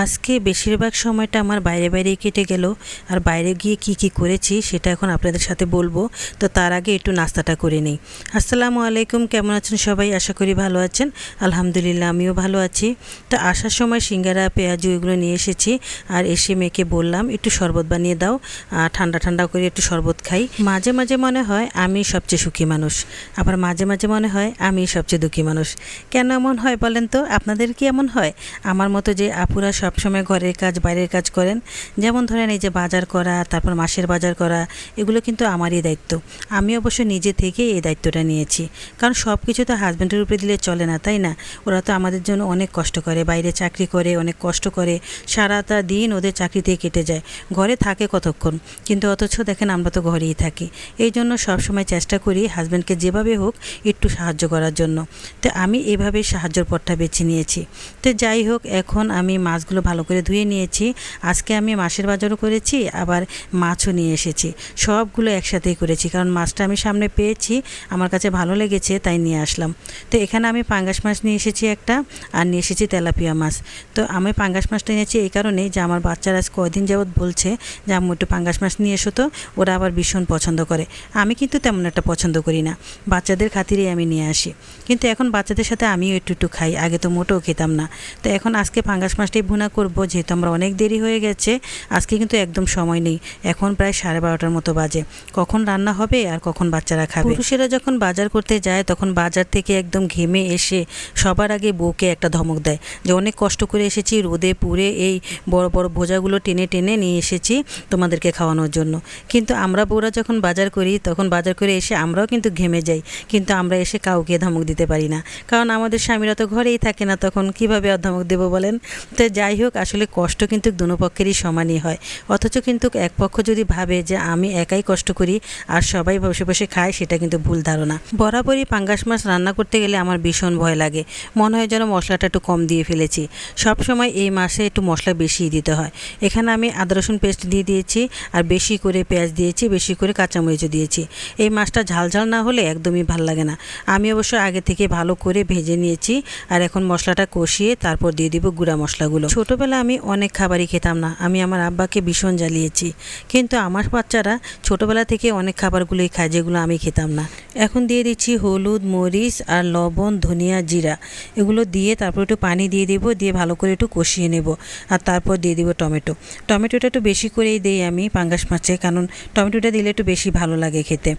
আজকে বেশিরভাগ সময়টা আমার বাইরে বাইরে কেটে গেল, আর বাইরে গিয়ে কি কি করেছি সেটা এখন আপনাদের সাথে বলব। তো তার আগে একটু নাস্তাটা করে নিই। আসসালামু আলাইকুম, কেমন আছেন সবাই? আশা করি ভালো আছেন। আলহামদুলিল্লাহ, আমিও ভালো আছি। তো আসার সময় সিঙ্গারা, পেঁয়াজু এগুলো নিয়ে এসেছি, আর এসে মেয়েকে বললাম, একটু শরবত বানিয়ে দাও, আর ঠান্ডা ঠান্ডা করে একটু শরবত খাই। মাঝে মাঝে মনে হয়, আমি সবচেয়ে সুখী মানুষ। আবার মাঝে মাঝে মনে হয়, আমি সবচেয়ে দুঃখী মানুষ। কেন এমন হয় বলেন তো? আপনাদের কি এমন হয়? আমার মতো যে আপুরা সবসময় ঘরের কাজ, বাইরের কাজ করেন। যেমন ধরেন এই যে বাজার করা, তারপর মাসের বাজার করা, এগুলো কিন্তু আমারই দায়িত্ব। আমি অবশ্য নিজে থেকেই এই দায়িত্বটা নিয়েছি। কারণ সব কিছু তো হাজব্যান্ডের উপরে দিলে চলে না, তাই না? ওরা তো আমাদের জন্য অনেক কষ্ট করে, বাইরে চাকরি করে, অনেক কষ্ট করে, সারাটা দিন ওদের চাকরিতেই কেটে যায়। ঘরে থাকে কতক্ষণ? কিন্তু অথচ দেখেন আমরা তো ঘরেই থাকি। এই জন্য সবসময় চেষ্টা করি হাজব্যান্ডকে যেভাবে হোক একটু সাহায্য করার জন্য। তো আমি এভাবেই সাহায্যর পথটা বেছে নিয়েছি। তো যাই হোক, এখন আমি মাছগুলো ভালো করে ধুয়ে নিয়েছি। আজকে আমি মাছের বাজারও করেছি, আবার মাছও নিয়ে এসেছি। সবগুলো একসাথেই করেছি, কারণ মাছটা আমি সামনে পেয়েছি, আমার কাছে ভালো লেগেছে, তাই নিয়ে আসলাম। তো এখানে আমি পাঙ্গাস মাছ নিয়ে এসেছি একটা, আর নিয়ে এসেছি তেলাপিয়া মাছ। তো আমি পাঙ্গাস মাছটা নিয়েছি এই কারণেই যে আমার বাচ্চারা আজ কয়দিন যাবৎ বলছে যে, আম্মু, একটু পাঙ্গাস মাছ নিয়ে এসো তো। ওরা আবার ভীষণ পছন্দ করে। আমি কিন্তু তেমন একটা পছন্দ করি না। বাচ্চাদের খাতিরেই আমি নিয়ে আসি। কিন্তু এখন বাচ্চাদের সাথে আমিও একটু একটু খাই, আগে তো মোটেও খেতাম না। তো এখন আজকে পাঙ্গাস মাছটাই ভুনা করব, যেহেতু আমরা অনেক দেরি হয়ে গেছে, আজকে কিন্তু একদম সময় নেই। এখন প্রায় সাড়ে বারোটার মতো বাজে। কখন রান্না হবে আর কখন বাচ্চারা খাবে? পুরুষেরা যখন বাজার করতে যায়, তখন বাজার থেকে একদম ঘেমে এসে সবার আগে বউকে একটা ধমক দেয়। যে, অনেক কষ্ট করে এসেছি, রোদে পুড়ে এই বড় বড় ভোজাগুলো টেনে টেনে নিয়ে এসেছি তোমাদেরকে খাওয়ানোর জন্য। কিন্তু আমরা বউরা যখন বাজার করি, তখন বাজার করে এসে আমরাও কিন্তু ঘেমে যাই। কিন্তু আমরা এসে কাউকে ধমক দিতে পারি না। কারণ আমাদের স্বামীরা তো ঘরেই থাকে না, তখন কীভাবে আর ধমক দেবো বলেন? তো যাই হোক, আসলে কষ্ট কিন্তু দুনো পক্ষেরই সমানই হয়। অথচ কিন্তু এক পক্ষ যদি ভাবে যে আমি একাই কষ্ট করি আর সবাই বসে বসে খায়, সেটা কিন্তু ভুল ধারণা। বরাবরই পাঙ্গাস মাছ রান্না করতে গেলে আমার ভীষণ ভয় লাগে। মনে হয় যেন মশলাটা একটু কম দিয়ে ফেলেছি। সব সময় এই মাসে একটু মশলা বেশি দিতে হয়। এখানে আমি আদা, রসুন পেস্ট দিয়ে দিয়েছি আর বেশি করে পেঁয়াজ দিয়েছি, বেশি করে কাঁচামরিচও দিয়েছি। এই মাছটা ঝাল ঝাল না হলে একদমই ভালো লাগে না। আমি অবশ্য আগে থেকে ভালো করে ভেজে নিয়েছি আর এখন মশলাটা কষিয়ে তারপর দিয়ে দিব গুঁড়া মশলাগুলো। ছোটোবেলা আমি অনেক খাবারই খেতাম না। আমি আমার আব্বাকে ভীষণ জ্বালিয়েছি। কিন্তু আমার বাচ্চারা ছোটোবেলা থেকে অনেক খাবারগুলোই খায়, যেগুলো আমি খেতাম না। এখন দিয়ে দিচ্ছি হলুদ, মরিচ আর লবণ, ধনিয়া, জিরা। এগুলো দিয়ে তারপর একটু পানি দিয়ে দেবো, দিয়ে ভালো করে একটু কষিয়ে নেব। আর তারপর দিয়ে দিব টমেটো। টমেটোটা একটু বেশি করেই দিই আমি পাঙ্গাস মাছে, কারণ টমেটোটা দিলে একটু বেশি ভালো লাগে খেতে।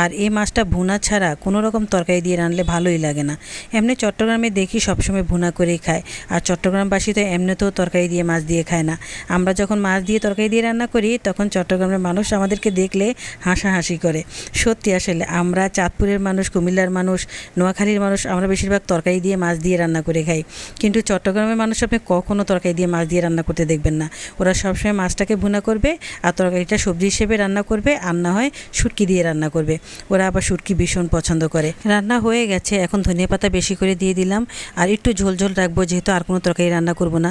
আর এই মাছটা ভুনা ছাড়া কোনো রকম তরকারি দিয়ে রানলে ভালোই লাগে না। এমনি চট্টগ্রামে দেখি সবসময় ভুনা করেই খায়। আর চট্টগ্রামবাসী তো এমনিতেও তরকারি দিয়ে মাছ দিয়ে খায় না। আমরা যখন মাছ দিয়ে তরকারি দিয়ে রান্না করি, তখন চট্টগ্রামের মানুষ আমাদেরকে দেখলে হাসাহাসি করে। সত্যি আসলে, আমরা চাঁদপুরের মানুষ, কুমিল্লার মানুষ, নোয়াখালীর মানুষ, আমরা বেশিরভাগ তরকারি দিয়ে মাছ দিয়ে রান্না করে খাই। কিন্তু চট্টগ্রামের মানুষ আপনি কখনও তরকারি দিয়ে মাছ দিয়ে রান্না করতে দেখবেন না। ওরা সবসময় মাছটাকে ভুনা করবে আর তরকারিটা সবজি হিসেবে রান্না করবে আর না হয় শুটকি দিয়ে রান্না করবে। ওরা আবার শুটকি ভীষণ পছন্দ করে। রান্না হয়ে গেছে, এখন ধনিয়া পাতা বেশি করে দিয়ে দিলাম। আর একটু ঝোল ঝোল রাখব, যেহেতু আর কোনো তরকারি রান্না করব না।